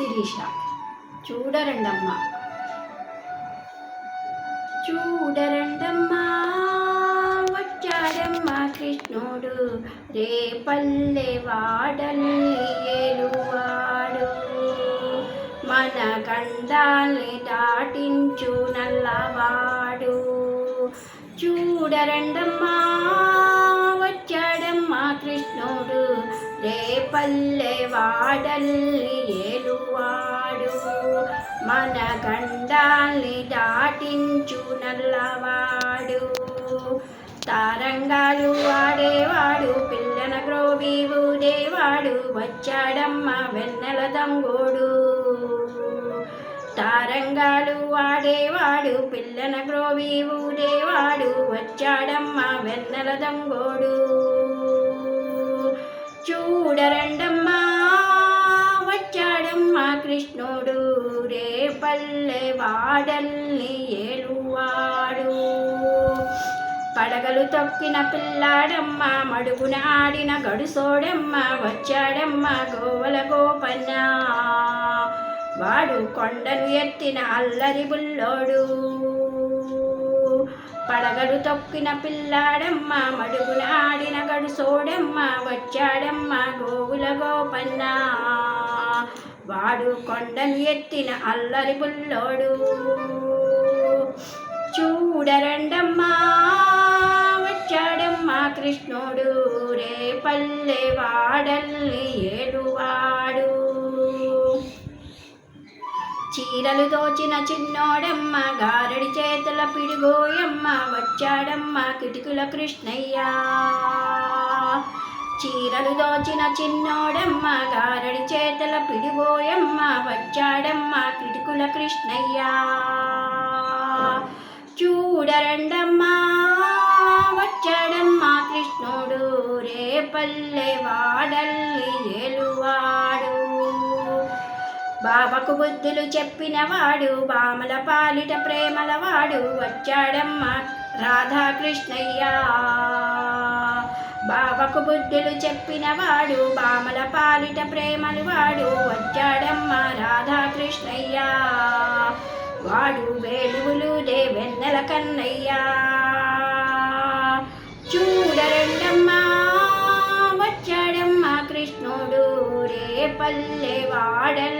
శిరీష. చూడరండమ్మా. చూడరండమ్మా వచ్చాడమ్మా కృష్ణుడు. రేపల్లె వాడల్లి ఏలువాడు మన గండాల్ని దాటించు నల్లవాడు. చూడరండమ్మా వచ్చాడమ్మా కృష్ణుడు. రేపల్లె వాడల్లి ఏలువాడు? మన గండాల్ని దాటించు నల్లవాడు. తారంగాలు వాడేవాడు పిల్లన గ్రోవి ఊడేవాడు వచ్చాడమ్మ వెన్నెల దంగోడు తారంగాలు వాడేవాడు పిల్లన గ్రోవి ఊడేవాడు వచ్చాడమ్మ వెన్నెల దంగోడు చూడరండమ్మా వచ్చాడమ్మా కృష్ణుడు. రే పల్లె వాడల్ని ఏలువాడు. పడగలు తొక్కిన పిల్లాడమ్మ మడుగున ఆడిన గడుసోడమ్మ వచ్చాడమ్మ గోవల గోపన్న. వాడు కొండను ఎత్తిన అల్లరి బుల్లోడు. పడగడు తొక్కిన పిల్లాడమ్మ మడుగున ఆడిన గడుసోడమ్మ వచ్చాడమ్మ గోవుల గోపన్న. వాడు కొండను ఎత్తిన అల్లరి బుల్లోడు. చూడరండమ్మా వచ్చాడమ్మా కృష్ణుడు. రే పల్లె వాడల్లి ఏడు చీరలు తోచిన చిన్నోడమ్మ గారడి చేతుల పిడిగోయమ్మ వచ్చాడమ్మ కిటికుల కృష్ణయ్య. చీరలు దోచిన చిన్నోడమ్మ గారడి చేతుల పిడిగోయమ్మ వచ్చాడమ్మ కిటికుల కృష్ణయ్య. చూడరండమ్మా వచ్చాడమ్మా కృష్ణుడు రేపల్లె వాడల్లి ఏలువాడు. బాబకు బుద్ధులు చెప్పినవాడు బామల పాలిట ప్రేమల వాడు వచ్చాడమ్మ రాధాకృష్ణయ్య. బాబకు బుద్ధులు చెప్పినవాడు బామల పాలిట ప్రేమలు వాడు వచ్చాడమ్మ రాధాకృష్ణయ్య. వాడు వేలువులు దేవెన్నెల కన్నయ్యా. చూడరండమ్మా వచ్చాడమ్మా కృష్ణుడు రేపల్లె వాడల్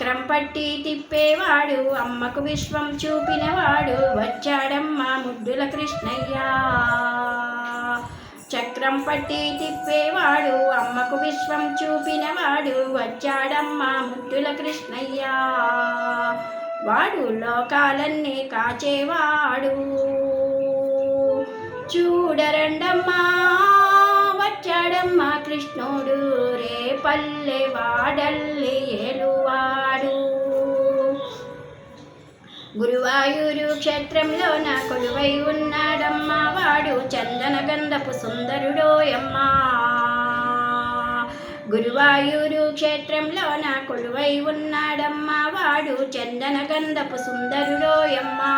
చక్రం పట్టి తిప్పేవాడు అమ్మకు విశ్వం చూపినవాడు వచ్చాడమ్మా ముద్దుల కృష్ణయ్య. చక్రం పట్టి తిప్పేవాడు అమ్మకు విశ్వం చూపినవాడు వచ్చాడమ్మా ముద్దుల కృష్ణయ్య. వాడు లోకాలన్నీ కాచేవాడు. చూడరండమ్మా వచ్చాడమ్మా కృష్ణుడు రేపల్లె వాడల్లి ఏలువ. క్షేత్రంలో నా కొలువై ఉన్నాడమ్మా. వాడు చందన గంధపు సుందరుడోయమ్మా గురువాయూరు క్షేత్రంలో నా కొలువై ఉన్నాడమ్మా. వాడు చందన గంధపు సుందరుడోయమ్మా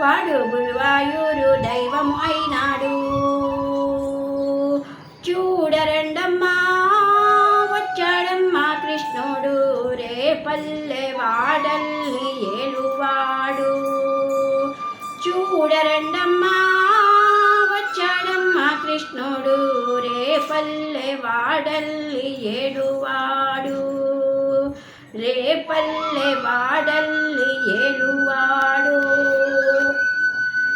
వాడు గురువాయూరు దైవం అయినాడు. చూడరండమ్మా. వచ్చాడమ్మా కృష్ణుడు. రేపల్లె వాడల్ని చూడరండమ్మా వచ్చాడమ్మా కృష్ణుడు. రేపల్లె వాడల్లి ఏడువాడు. రేపల్లె వాడల్లి